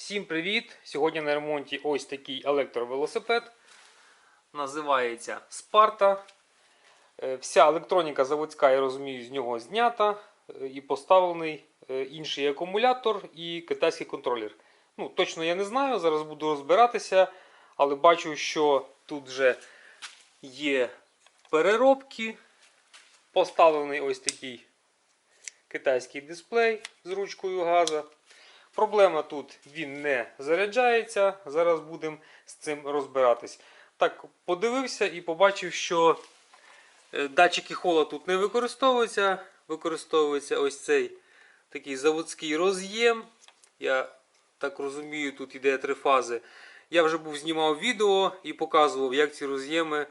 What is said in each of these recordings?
Всім привіт! Сьогодні на ремонті ось такий електровелосипед. Називається Спарта. Е, Вся електроніка заводська, я розумію, з нього знята е, і поставлений е, інший акумулятор і китайський контролер. Ну, Точно я не знаю, зараз буду розбиратися, але бачу, що тут вже є переробки. Поставлений ось такий китайський дисплей з ручкою газу. Проблема тут він не заряджається. Зараз будемо з цим розбиратись. Так, подивився і побачив, що е, датчики хола тут не використовуються. Використовується ось цей такий заводський роз'єм. Я так розумію, тут іде три фази. Я вже був знімав відео і показував, як ці роз'єми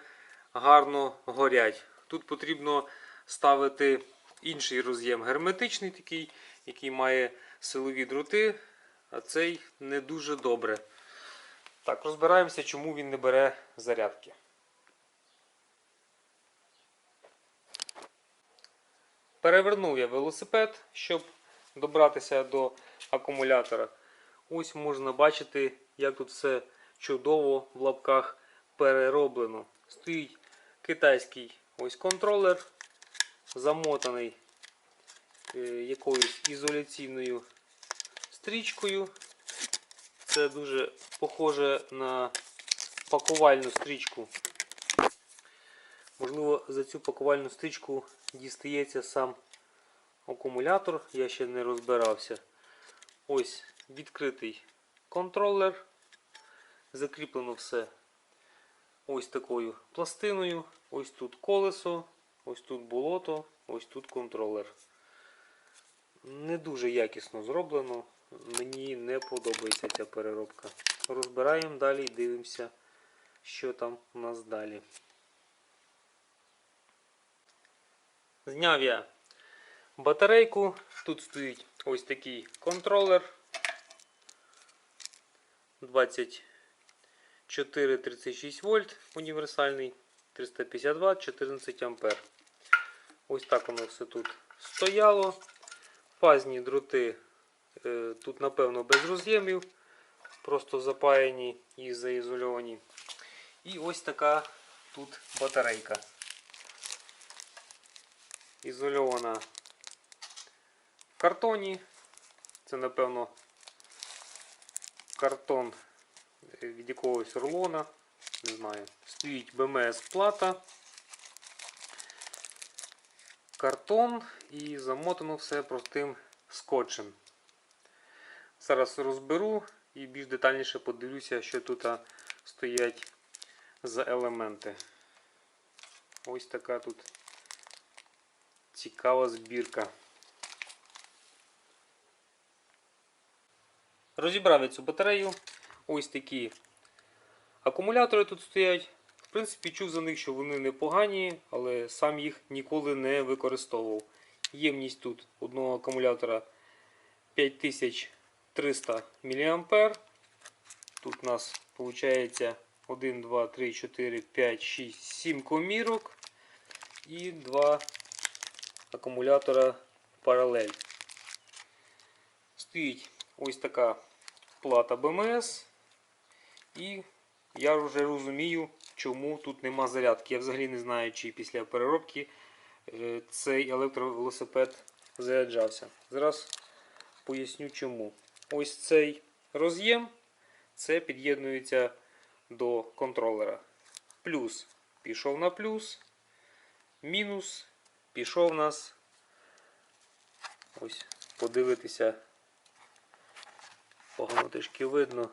гарно горять. Тут потрібно ставити інший роз'єм герметичний, такий, який має силові дроти, а цей не дуже добре. Так, розбираємося, чому він не бере зарядки. Перевернув я велосипед, щоб добратися до акумулятора. Ось можна бачити, як тут все чудово в лапках перероблено. Стоїть китайський ось контролер, замотаний якоюсь ізоляційною стрічкою. Це дуже похоже на пакувальну стрічку. Можливо, за цю пакувальну стрічку дістається сам акумулятор, я ще не розбирався. Ось відкритий контролер. Закріплено все ось такою пластиною. Ось тут колесо, ось тут болото, ось тут контролер. Не дуже якісно зроблено. Мені не подобається ця переробка. Розбираємо далі і дивимося, що там у нас далі. Зняв я батарейку. Тут стоїть ось такий контролер 24-36 вольт універсальний, 350 Вт, 14 ампер. Ось так воно все тут стояло. Фазні дроти е, тут, напевно, без роз'ємів, просто запаяні і заізольовані. І ось така тут батарейка. Ізольована в картоні. Це, напевно, картон від якогось рулона. Не знаю. Стоїть БМС плата. Картон і замотано все простим скотчем. Зараз розберу і більш детальніше подивлюся, що тут стоять за елементи. Ось така тут цікава збірка. Розібрав цю батарею. Ось такі акумулятори тут стоять. В принципі, чув за них, що вони непогані, але сам їх ніколи не використовував. Ємність тут одного акумулятора 5300 мА. Тут у нас виходить 1, 2, 3, 4, 5, 6, 7 комірок і 2 акумулятора паралель. Стоїть ось така плата БМС. І я вже розумію, чому тут нема зарядки. Я взагалі не знаю, чи після переробки е, цей електровелосипед заряджався. Зараз поясню чому. Ось цей роз'єм це під'єднується до контролера. Плюс пішов на плюс, мінус пішов у нас. Ось, подивитися, погано трішки видно.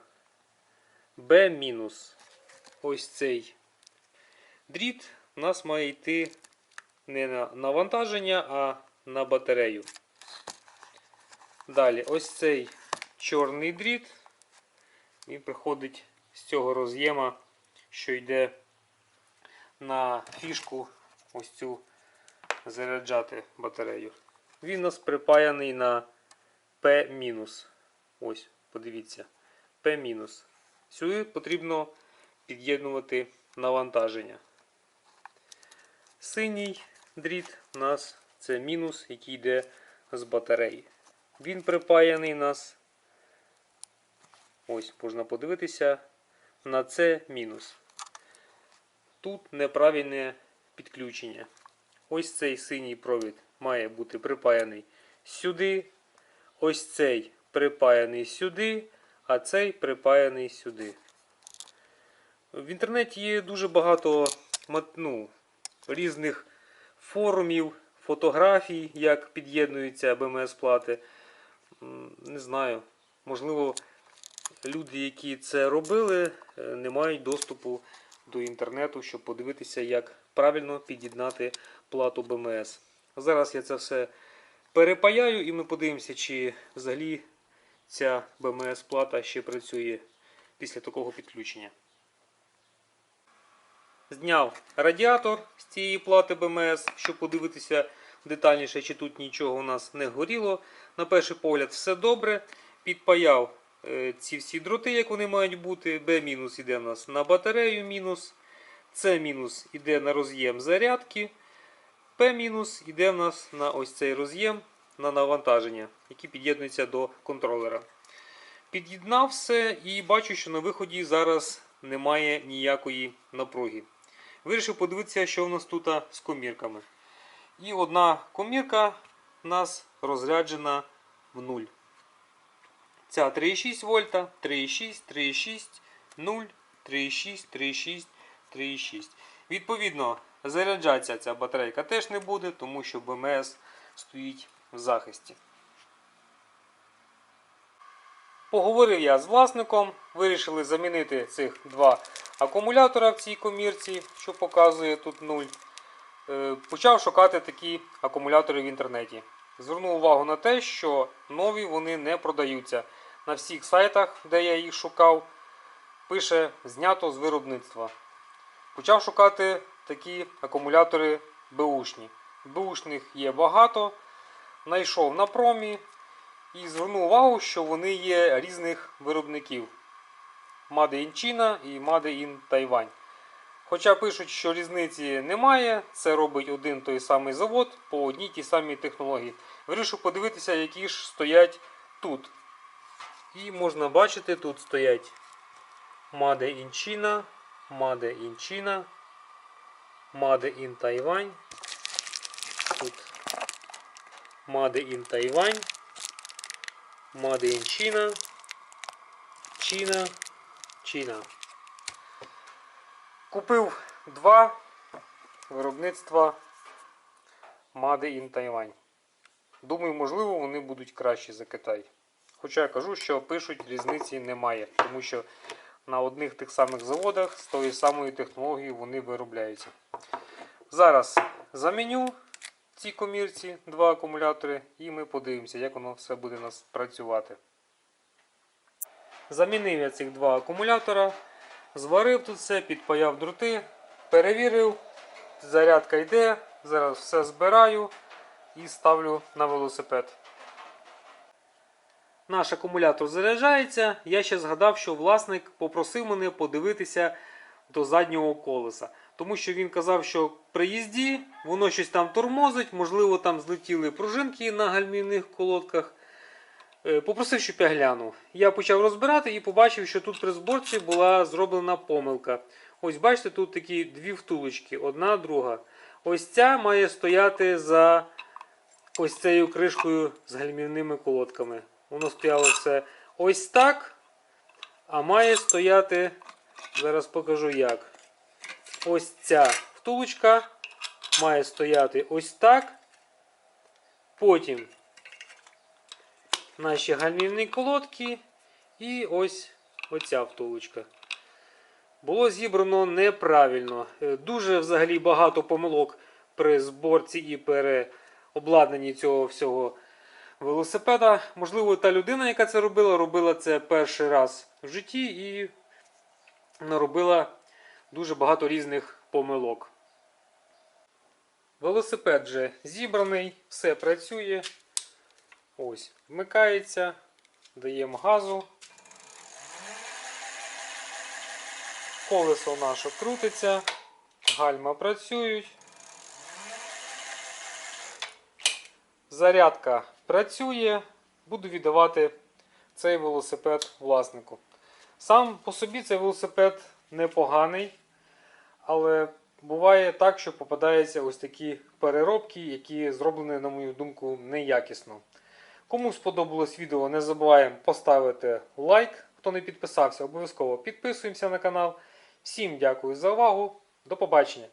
Б мінус. Ось цей дріт у нас має йти не на навантаження, а на батарею. Далі, ось цей чорний дріт. Він приходить з цього роз'єма, що йде на фішку ось цю заряджати батарею. Він у нас припаяний на P-. Ось, подивіться. P-. Сюди потрібно під'єднувати навантаження. Синій дріт у нас це мінус, який йде з батареї. Він припаяний у нас Ось можна подивитися на це мінус. Тут неправильне підключення. Ось цей синій провід має бути припаяний сюди. Ось цей припаяний сюди, а цей припаяний сюди. В інтернеті є дуже багато ну, різних форумів, фотографій, як під'єднуються БМС-плати. Не знаю. Можливо, люди, які це робили, е, не мають доступу до інтернету, щоб подивитися, як правильно під'єднати плату БМС. Зараз я це все перепаяю і ми подивимося, чи взагалі ця БМС-плата ще працює після такого підключення. Зняв радіатор з цієї плати БМС, щоб подивитися детальніше, чи тут нічого у нас не горіло. На перший погляд, все добре. Підпаяв е, ці всі дроти, як вони мають бути. Б мінус іде у нас на батарею мінус. С мінус іде на роз'єм зарядки. П мінус іде в нас на ось цей роз'єм на навантаження, який під'єднується до контролера. Під'єднав все і бачу, що на виході зараз немає ніякої напруги. Вирішив подивитися, що в нас тут з комірками. І одна комірка у нас розряджена в нуль. Ця 3,6 вольта, 3,6, 3,6, 0, 3,6, 3,6, 3,6. Відповідно, заряджатися ця батарейка теж не буде, тому що БМС стоїть в захисті. Поговорив я з власником, вирішили замінити цих два акумулятора в цій комірці, що показує тут 0. Е, Почав шукати такі акумулятори в інтернеті. Звернув увагу на те, що нові вони не продаються. На всіх сайтах, де я їх шукав, пише знято з виробництва. Почав шукати такі акумулятори беушні. Беушних є багато. Знайшов на промі і звернув увагу, що вони є різних виробників. Made in China і Made in Taiwan. Хоча пишуть, що різниці немає, це робить один той самий завод по одній тій самій технології. Вирішив подивитися, які ж стоять тут. І можна бачити, тут стоять Made in China, Made in China, Made in Taiwan. Тут Made in Taiwan, Made in China, China, China. Купив два виробництва Made in Taiwan. Думаю, можливо, вони будуть кращі за Китай. Хоча я кажу, що пишуть, різниці немає, тому що на одних тих самих заводах з тої самої технології вони виробляються. Зараз заміню ці комірці два акумулятори і ми подивимося, як воно все буде у нас працювати. Замінив я цих два акумулятора, зварив тут все, підпаяв дроти, перевірив, зарядка йде, зараз все збираю і ставлю на велосипед. Наш акумулятор заряджається. Я ще згадав, що власник попросив мене подивитися до заднього колеса. Тому що він казав, що при їзді воно щось там тормозить, можливо, там злетіли пружинки на гальмівних колодках. Е, Попросив, щоб я глянув. Я почав розбирати і побачив, що тут при зборці була зроблена помилка. Ось бачите, тут такі дві втулочки, одна, друга. Ось ця має стояти за ось цією кришкою з гальмівними колодками. Воно стояло все ось так, а має стояти, зараз покажу як. Ось ця втулочка має стояти ось так. Потім наші гальмівні колодки і ось оця втулочка. Було зібрано неправильно. Е, Дуже взагалі багато помилок при зборці і переобладнанні цього всього велосипеда. Можливо, та людина, яка це робила, робила це перший раз в житті і наробила дуже багато різних помилок. Велосипед вже зібраний, все працює. Ось, вмикається, даємо газу. Колесо наше крутиться, гальма працюють. Зарядка працює. Буду віддавати цей велосипед власнику. Сам по собі цей велосипед непоганий, але буває так, що попадаються ось такі переробки, які зроблені, на мою думку, неякісно. Кому сподобалось відео, не забуваємо поставити лайк. Хто не підписався, обов'язково підписуємося на канал. Всім дякую за увагу. До побачення!